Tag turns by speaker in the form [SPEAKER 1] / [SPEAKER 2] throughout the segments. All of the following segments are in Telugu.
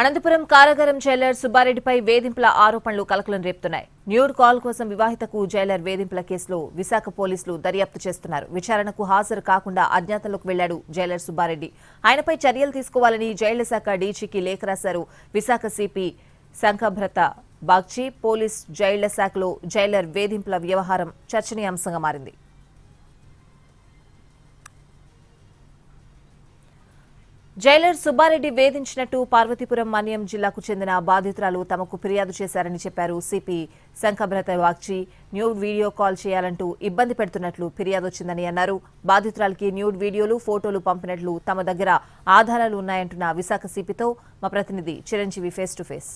[SPEAKER 1] అనంతపురం కారాగారం జైలర్ సుబ్బారెడ్డిపై వేధింపుల ఆరోపణలు కలకలం రేపుతున్నాయి. న్యూడ్ కాల్ కోసం వివాహితకు జైలర్ వేధింపుల కేసులో విశాఖ పోలీసులు దర్యాప్తు చేస్తున్నారు. విచారణకు హాజరు కాకుండా అజ్ఞాతంలోకి వెళ్ళాడు జైలర్ సుబ్బారెడ్డి. ఆయనపై చర్యలు తీసుకోవాలని జైళ్ళ శాఖ డీజీకి లేఖ రాశారు విశాఖ సిపి శంఖభ్రత బాగ్చి. పోలీస్ జైళ్ళ శాఖలో జైలర్ వేధింపుల వ్యవహారం చర్చనీయాంశంగా మారింది. జైలర్ సుబ్బారెడ్డి వేధించినట్టు పార్వతీపురం మన్యం జిల్లాకు చెందిన బాధితురాలు తమకు ఫిర్యాదు చేశారని చెప్పారు CP Shankhabrata Bagchi. Nude video call చేయాలంటూ ఇబ్బంది పెడుతున్నట్లు ఫిర్యాదు వచ్చిందని అన్నారు. బాధితురాలకి న్యూడ్ వీడియోలు ఫోటోలు పంపినట్లు తమ దగ్గర ఆధారాలు ఉన్నాయంటున్న విశాఖ సిపితో మా ప్రతినిధి Chiranjeevi face to face.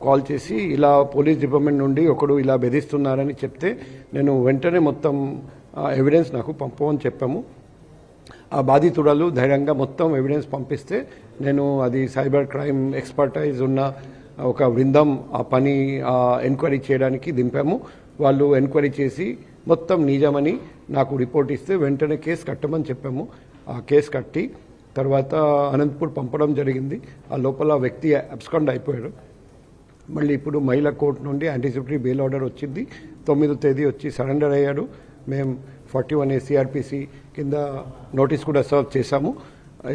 [SPEAKER 2] Call చేసి ఇలా పోలీస్ డిపార్ట్మెంట్ నుండి ఒకడు ఇలా బెదిరిస్తున్నారని చెప్తే నేను వెంటనే మొత్తం ఎవిడెన్స్ నాకు పంపమని చెప్పాము. ఆ బాధితురాలు ధైర్యంగా మొత్తం ఎవిడెన్స్ పంపిస్తే నేను అది సైబర్ క్రైమ్ ఎక్స్పర్టైజ్ ఉన్న ఒక బృందం ఆ పని ఎంక్వైరీ చేయడానికి దింపాము. వాళ్ళు ఎంక్వైరీ చేసి మొత్తం నిజమని నాకు రిపోర్ట్ ఇస్తే వెంటనే కేసు కట్టమని చెప్పాము. ఆ కేసు కట్టి తర్వాత అనంతపూర్ పంపడం జరిగింది. ఆ లోపల వ్యక్తి అబ్స్కాండ్ అయిపోయాడు. మళ్ళీ ఇప్పుడు మహిళా కోర్టు నుండి యాంటిసిపటరీ బెయిల్ ఆర్డర్ వచ్చింది. తొమ్మిదో తేదీ వచ్చి సరెండర్ అయ్యాడు. మేము ఫార్టీ వన్ ఏసీఆర్పిసి కింద నోటీస్ కూడా సర్వ్ చేశాము.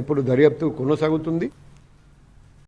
[SPEAKER 2] ఇప్పుడు దర్యాప్తు కొనసాగుతుంది.